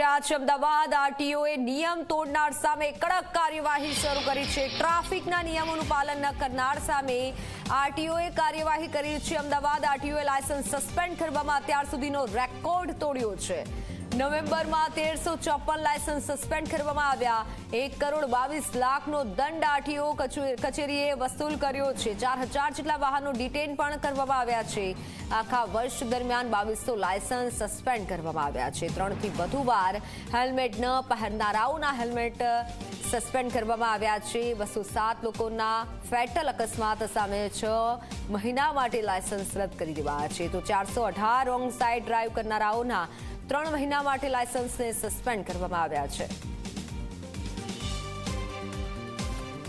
રહ્યા છે. અમદાવાદ આરટીઓએ નિયમ તોડનાર સામે કડક કાર્યવાહી શરૂ કરી છે. ટ્રાફિકના નિયમોનું પાલન ન કરનાર સામે આરટીઓએ કાર્યવાહી કરી છે. અમદાવાદ આરટીઓએ લાયસન્સ સસ્પેન્ડ કરવામાં અત્યાર સુધીનો રેકોર્ડ તોડ્યો છે. નવેમ્બરમાં તેરસો ચોપન લાયસન્સ સસ્પેન્ડ કરવામાં આવ્યા. એક કરોડ બાવીસ લાખનો દંડ આઠીઓ કચેરીએ વસૂલ કર્યો છે. ચાર હજાર જેટલા વાહનો ડિટેન પણ કરવામાં આવ્યા છે. આખા વર્ષ દરમિયાન બાવીસો લાયસન્સ સસ્પેન્ડ કરવામાં આવ્યા છે. ત્રણથી વધુ વાર હેલ્મેટ ન પહેરનારાઓના હેલ્મેટ સસ્પેન્ડ કરવામાં આવ્યા છે. બસો સાત લોકોના ફેટલ અકસ્માત સામે છ મહિના માટે લાયસન્સ રદ કરી દેવાયા છે. તો ચારસો અઢાર રોંગ સાઇડ ડ્રાઈવ કરનારાઓના ત્રણ મહિના માટે લાયસન્સને સસ્પેન્ડ કરવામાં આવ્યા છે.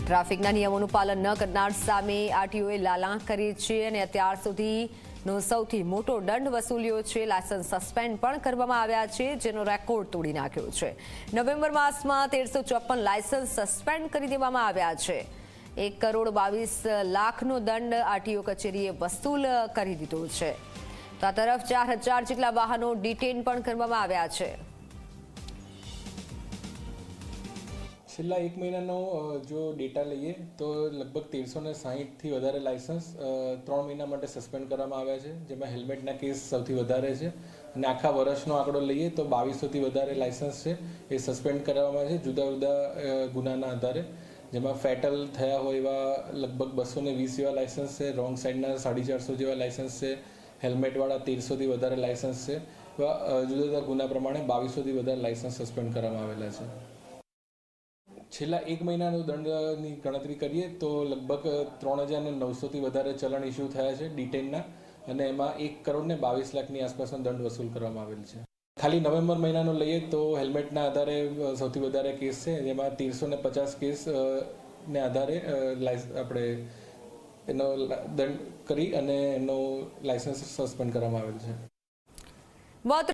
ટ્રાફિકના નિયમોનું પાલન ન કરનાર સામે આરટીઓએ લાલાંક કરી છે અને અત્યાર સુધીનો સૌથી મોટો દંડ વસૂલ્યો છે. લાયસન્સ સસ્પેન્ડ પણ કરવામાં આવ્યા છે, જેનો રેકોર્ડ તોડી નાખ્યો છે. નવેમ્બર માસમાં તેરસો ચોપન લાયસન્સ સસ્પેન્ડ કરી દેવામાં આવ્યા છે. એક કરોડ બાવીસ લાખનો દંડ આરટીઓ કચેરીએ વસૂલ કરી દીધો છે. તો આ તરફ ચાર હજાર જેટલા વાહનો ડિટેન પણ કરવામાં આવ્યા છે. છેલ્લા એક મહિનાનો જો ડેટા લઈએ તો લગભગ તેરસો ને સાહીઠથી વધારે લાયસન્સ ત્રણ મહિના માટે સસ્પેન્ડ કરવામાં આવ્યા છે, જેમાં હેલ્મેટના કેસ સૌથી વધારે છે. અને આખા વર્ષનો આંકડો લઈએ તો બાવીસોથી વધારે લાયસન્સ છે, એ સસ્પેન્ડ કરવામાં છે, જુદા જુદા ગુનાના આધારે. જેમાં ફેટલ થયા હોય એવા લગભગ બસો વીસ જેવા લાયસન્સ છે, રોંગ સાઈડના સાડી ચારસો જેવા લાયસન્સ છે હેલ્મેટવાળા તેરસોથી વધારે લાયસન્સ છે. જુદા જુદા ગુના પ્રમાણે બાવીસોથી વધારે લાયસન્સ સસ્પેન્ડ કરવામાં આવેલા છે. છેલ્લા એક મહિનાનો દંડની ગણતરી કરીએ તો લગભગ ત્રણ હજાર ને નવસોથી વધારે ચલણ ઇસ્યુ થયા છે ડિટેનના અને એમાં એક કરોડ ને બાવીસ લાખની આસપાસનો દંડ વસૂલ કરવામાં આવેલ છે. ખાલી નવેમ્બર મહિનાનો લઈએ તો હેલ્મેટના આધારે સૌથી વધારે કેસ છે. જેમાં તેરસો ને પચાસ કેસ ને આધારે લાઇસ, આપણે એનો દંડ કરી અને એનો લાયસન્સ સસ્પેન્ડ કરવામાં આવેલ છે.